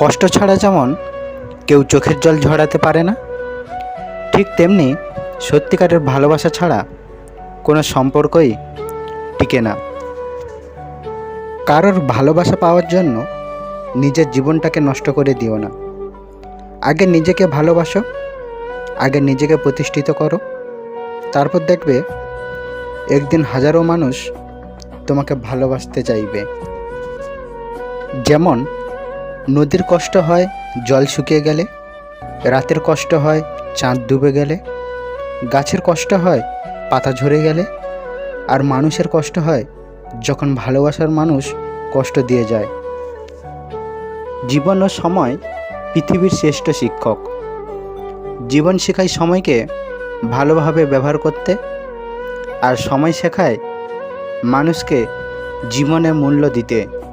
কষ্ট ছাড়া যেমন কেউ চোখের জল ঝরাতে পারে না, ঠিক তেমনি সত্যিকারের ভালোবাসা ছাড়া কোনো সম্পর্কই টিকে না। কারোর ভালোবাসা পাওয়ার জন্য নিজের জীবনটাকে নষ্ট করে দিও না। আগে নিজেকে ভালোবাসো, আগে নিজেকে প্রতিষ্ঠিত করো, তারপর দেখবে একদিন হাজারো মানুষ তোমাকে ভালোবাসতে চাইবে। যেমন নদীর কষ্ট হয়, জল শুকিয়ে গেলে। রাতের কষ্ট হয়, চাঁদ ডুবে গেলে। গাছের কষ্ট হয়, পাতা ঝরে গেলে। আর মানুষের কষ্ট হয়, যখন ভালোবাসার মানুষ কষ্ট দিয়ে যায়। জীবন ও সময় পৃথিবীর শ্রেষ্ঠ শিক্ষক। জীবন শেখায় সময়কে ভালোভাবে ব্যবহার করতে। আর সময় শেখায় মানুষকে জীবনে মূল্য দিতে।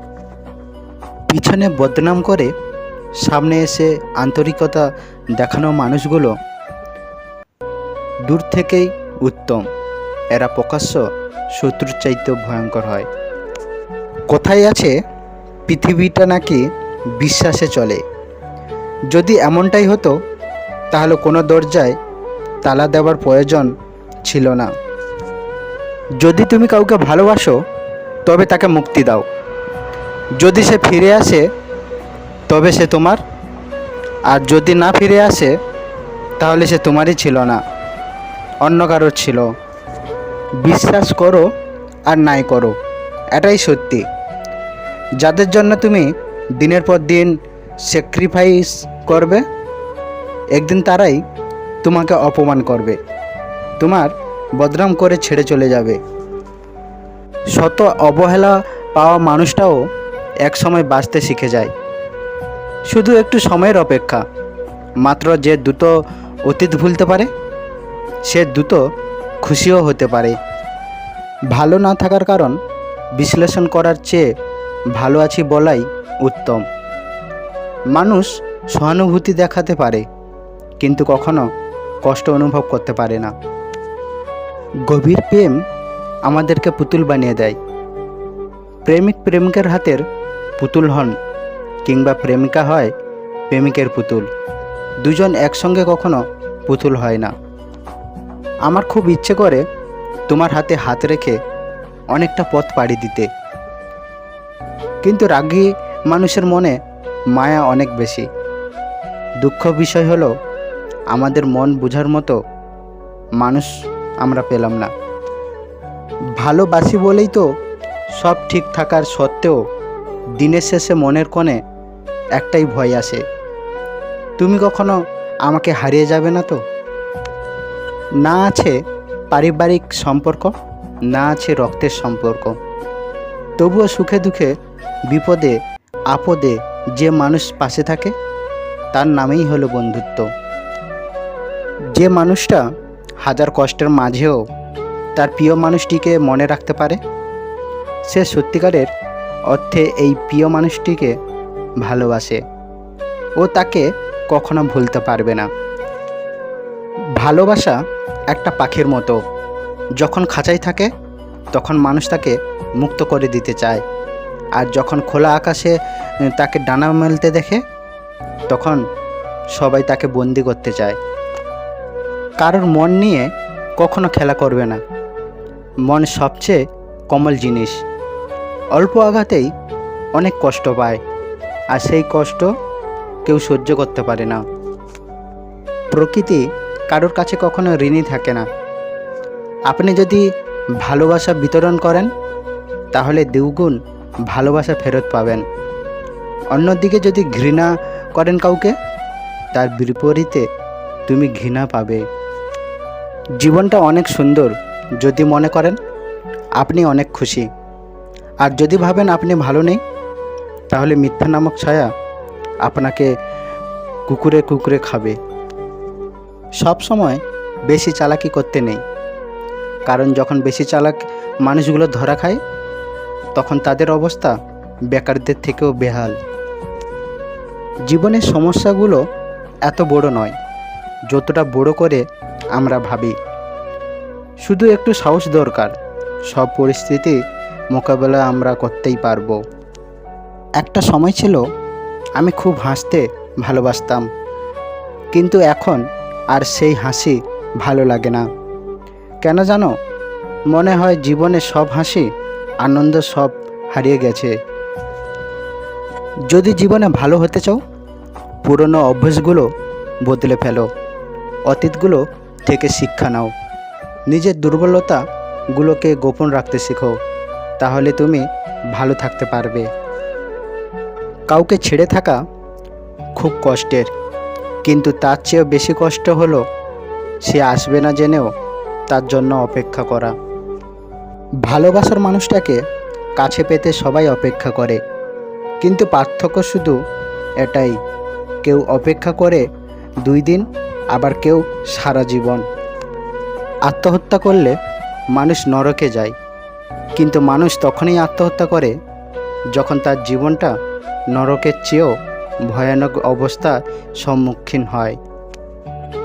পিছনে বদনাম করে সামনে এসে আন্তরিকতা দেখানো মানুষগুলো দূর থেকেই উত্তম। এরা প্রকাশ্য শত্রুর চাইতেও ভয়ঙ্কর হয়। কোথায় আছে? পৃথিবীটা নাকি বিশ্বাসে চলে। যদি এমনটাই হতো, তাহলে কোনো দরজায় তালা দেওয়ার প্রয়োজন ছিল না। যদি তুমি কাউকে ভালোবাসো, তবে তাকে মুক্তি দাও। যদি সে ফিরে আসে, তবে সে তোমার। আর যদি না ফিরে আসে, তাহলে সে তোমারই ছিল না, অন্য কারোর ছিল। বিশ্বাস করো আর নাই করো, এটাই সত্যি। যাদের জন্য তুমি দিনের পর দিন স্যাক্রিফাইস করবে, একদিন তারাই তোমাকে অপমান করবে, তোমার বদনাম করে ছেড়ে চলে যাবে। শত অবহেলা পাওয়া মানুষটাও এক সময় বাঁচতে শিখে যায়। শুধু একটু সময়ের অপেক্ষা, মাত্র যে দ্রুত অতীত ভুলতে পারে, সে দ্রুত খুশিও হতে পারে। ভালো না থাকার কারণ বিশ্লেষণ করার চেয়ে ভালো আছি বলাই উত্তম। মানুষ সহানুভূতি দেখাতে পারে, কিন্তু কখনো কষ্ট অনুভব করতে পারে না। গভীর প্রেম আমাদেরকে পুতুল বানিয়ে দেয়। প্রেমিক প্রেমিকের হাতের পুতুল হন কিংবা প্রেমিকা হয় প্রেমিকের পুতুল। দুজন একসঙ্গে কখনো পুতুল হয় না। আমার খুব ইচ্ছে করে তোমার হাতে হাত রেখে অনেকটা পথ পাড়ি দিতে। কিন্তু রাগী মানুষের মনে মায়া অনেক বেশি। দুঃখ বিষয় হলো, আমাদের মন বোঝার মতো মানুষ আমরা পেলাম না। ভালোবাসি বলেই তো সব ঠিক থাকার সত্ত্বেও দিনের শেষে মনের কোণে একটাই ভয় আসে। তুমি কখনো আমাকে হারিয়ে যাবে না তো? না আছে পারিবারিক সম্পর্ক, না আছে রক্তের সম্পর্ক। তবুও সুখে দুঃখে, বিপদে, আপদে যে মানুষ পাশে থাকে, তার নামেই হলো বন্ধুত্ব। যে মানুষটা হাজার কষ্টের মাঝেও তার প্রিয় মানুষটিকে মনে রাখতে পারে, সে সত্যিকারের অর্থে এই প্রিয় মানুষটিকে ভালোবাসে ও তাকে কখনো ভুলতে পারবে না। ভালোবাসা একটা পাখির মতো। যখন খাঁচাই থাকে, তখন মানুষ তাকে মুক্ত করে দিতে চায়। আর যখন খোলা আকাশে তাকে ডানা মেলতে দেখে, তখন সবাই তাকে বন্দি করতে চায়। কারোর মন নিয়ে কখনো খেলা করবে না। মন সবচেয়ে কমল জিনিস। অল্প আঘাতেই অনেক কষ্ট পায়, আর সেই কষ্ট কেউ সহ্য করতে পারে না। প্রকৃতি কারোর কাছে কখনো ঋণী থাকে না। আপনি যদি ভালোবাসা বিতরণ করেন, তাহলে দ্বিগুণ ভালোবাসা ফেরত পাবেন। অন্যদিকে যদি ঘৃণা করেন কাউকে, তার বিপরীতে তুমি ঘৃণা পাবে। জীবনটা অনেক সুন্দর, যদি মনে করেন, আপনি অনেক খুশি। আর যদি ভাবেন আপনি ভালো নেই, তাহলে মিথ্যা নামক ছায়া আপনাকে কুকুরে কুকুরে খাবে। সব সময় বেশি চালাকি করতে নেই। কারণ যখন বেশি চালাক মানুষগুলো ধরা খায়, তখন তাদের অবস্থা বেকারদের থেকেও বেহাল। জীবনের সমস্যাগুলো এত বড় নয়, যতটা বড় করে আমরা ভাবি। শুধু একটু সাহস দরকার, সব পরিস্থিতি মোকাবেলা আমরা করতেই পারব। একটা সময় ছিল, আমি খুব হাসতে ভালোবাসতাম। কিন্তু এখন আর সেই হাসি ভালো লাগে না। কেন জানো? মনে হয় জীবনে সব হাসি আনন্দ সব হারিয়ে গেছে। যদি জীবনে ভালো হতে চাও, পুরনো অভ্যাসগুলো বদলে ফেলো। অতীতগুলো থেকে শিক্ষা নাও। নিজের দুর্বলতাগুলোকে গোপন রাখতে শেখো। তাহলে তুমি ভালো থাকতে পারবে। কাউকে ছেড়ে থাকা খুব কষ্টের, কিন্তু তার চেয়েও বেশি কষ্ট হলো সে আসবে না জেনেও তার জন্য অপেক্ষা করা। ভালোবাসার মানুষটাকে কাছে পেতে সবাই অপেক্ষা করে, কিন্তু পার্থক্য শুধু এটাই, কেউ অপেক্ষা করে দুই দিন, আবার কেউ সারা জীবন। আত্মহত্যা করলে মানুষ নরকে যায়। কিন্তু মানুষ তখনই আত্মহত্যা করে যখন তার জীবনটা নরকের চেয়েও ভয়ানক অবস্থার সম্মুখীন হয়।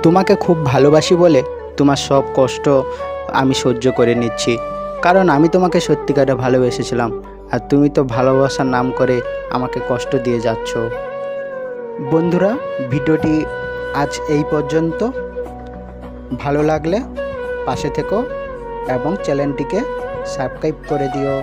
তোমাকে খুব ভালোবাসি বলে তোমার সব কষ্ট আমি সহ্য করে নিচ্ছি। কারণ আমি তোমাকে সত্যিকারে ভালোবেসেছিলাম আর তুমি তো ভালোবাসার নাম করে আমাকে কষ্ট দিয়ে যাচ্ছ। বন্ধুরা, ভিডিওটি আজ এই পর্যন্ত। ভালো লাগলে পাশে থেকো এবং চ্যানেলটিকে সাবস্ক্রাইব করে দিও।